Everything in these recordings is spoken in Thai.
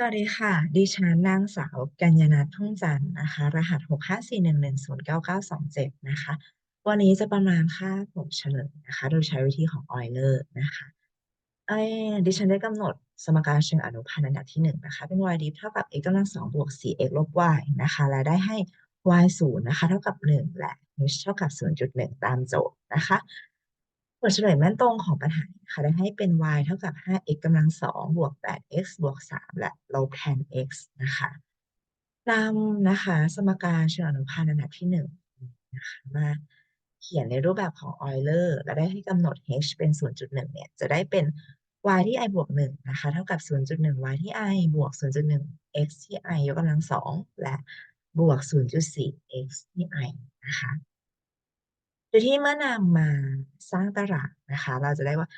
สวัสดีค่ะ ดิฉันนางสาวกัญญนัททุ่งจันทร์นะคะ รหัส 654110997นะคะ วันนี้จะประมาณค่าผลเฉลยนะคะ โดยใช้วิธีของออยเลอร์นะคะเอ้ดิฉันได้กำหนดสมการเชิงอนุพันธ์อันดับที่ 1 นะคะ เป็น y div เท่ากับ x กำลัง2บวก 4x ลบ y นะคะ และได้ให้ y 0นะคะ เท่ากับ 1 และ h เท่ากับ 0.1 ตามโจทย์นะคะ ผลเฉลยแม่นตรงของปัญหาค่ะได้ให้เป็น y เท่ากับ 5x กำลัง2บวก 8x บวก 3 และลบ tan x นะคะนำนะคะ สมการเชิงอนุพันธ์อันดับที่1นะคะมาเขียนในรูปแบบของออยเลอร์และได้ให้กำหนด h เป็น 0.1 เนี่ย จะได้เป็น y ที่ i บวก 1 นะคะ เท่ากับ 0.1 y ที่ i บวก 0.1 x ที่ i ยกกำลัง 2 และบวก 0.4 x ที่ i นะคะ โดยที่เมื่อนำมาสร้างตารางนะคะ เราจะได้ว่า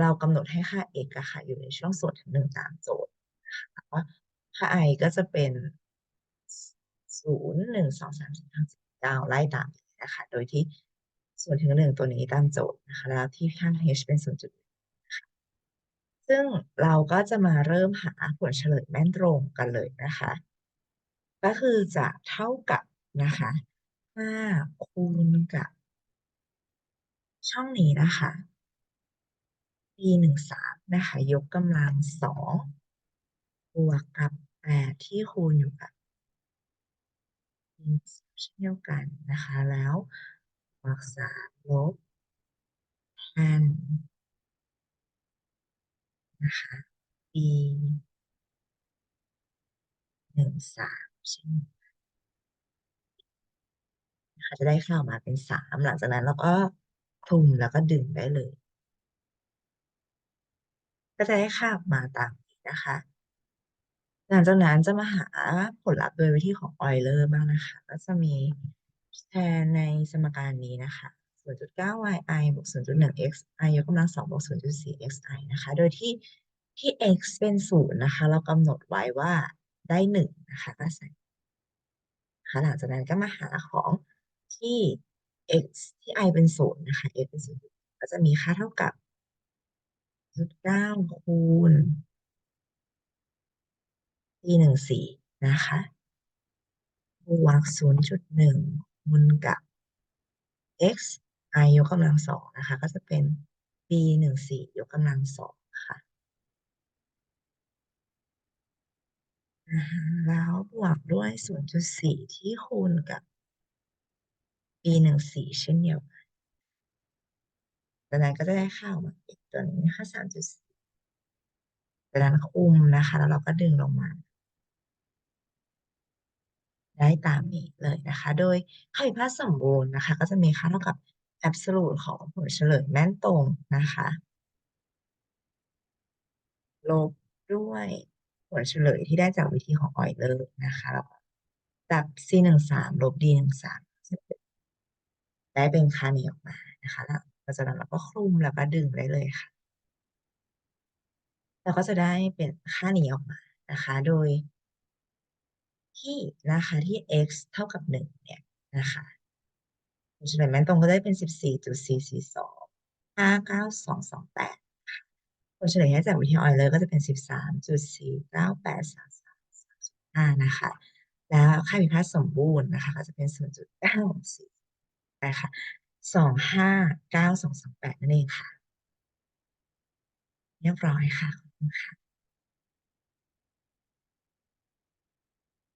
เรากำหนดให้ค่า x อะค่ะ อยู่ในช่วงส่วนหนึ่งตามโจทย์นะคะว่าค่า i ก็จะเป็นศูนย์หนึ่งสองสามสี่ห้าสิบเก้าไล่ตามนะคะ โดยที่ส่วนถึงหนึ่งตัวนี้ตามโจทย์นะคะ แล้วที่ค่า h เป็นศูนย์จุดนะคะซึ่งเราก็จะมาเริ่มหาผลเฉลยแม่นตรงกันเลยนะคะ ก็คือจะเท่ากับนะคะ5คูณ ช่องนี้นะคะ b หนึ่งสามนะคะ ยกกำลังสองบวกกับแปดที่คูณอยู่กับเช่นเดียวกันนะคะ แล้วบวกสามลบแทนนะคะ b หนึ่งสามเช่นนะคะจะได้ค่าออกมาเป็นสามหลังจากนั้นเราก็ คลุมแล้วก็ดึงได้เลย ก็จะได้ค่าออกมาตามนี้นะคะ หลังจากนั้นจะมาหาผลลัพธ์โดยวิธีของออยเลอร์บ้างนะคะ ก็จะมีแทนในสมการนี้นะคะ 0.9yi บวก 0.1xi ยกกำลัง2บวก 0.4xi นะคะ โดยที่ที่ x เป็นศูนย์นะคะ เรากำหนดไว้ว่าได้หนึ่งนะคะก็ใส่ค่ะหลังจากนั้นก็มาหาของที่ x ที่ i เป็นศูนย์นะคะ x เป็นศูนย์ก็จะมีค่าเท่ากับ0.9คูณ p หนึ่งสี่นะคะบวก0.1คูณกับ x i ยกกำลังสองนะคะ ก็จะเป็น b หนึ่งสี่ยกกำลังสองค่ะแล้วบวกด้วย 0.4 ที่คูณกับ b หนึ่งสี่เช่นเดียวกันดังนั้นก็จะได้ค่าออกมาอีกตัวนี้นะคะ3.4จากนั้นคุมนะคะ แล้วเราก็ดึงลงมา ได้ตามนี้เลยนะคะ โดยค่าผิดพลาดสมบูรณ์นะคะ ก็จะมีค่าเท่ากับ absolute ของผลเฉลยแม่นตรงนะคะลบด้วยผลเฉลยที่ได้จากวิธีของออยเลอร์นะคะแล้วจาก c หนึ่งสามลบ d หนึ่งสาม ได้ป็นคาหนีออกมานะคะแล้วหลังจากนั้นเราก็คลุมแล้วก็ดึงได้เลยค่ะเราก็จะได้เป็นค่านี้ออกมานะคะ โดย ที่นะคะที่ x เท่ากับ 1 เนี่ยนะคะเฉลี่ยแม่นตรงก็ได้เป็น 14.442 59228ผลเฉลี่ยให้จากวิธีออยเลอร์ก็จะเป็น 13.498335นะคะ แล้วค่าผิดพลาดสมบูรณ์นะคะ ก็จะเป็น 0.94 ไปค่ะสองห้าเก้าสองสองแปดนั่นเองค่ะ เรียบร้อยค่ะ ขอบคุณค่ะ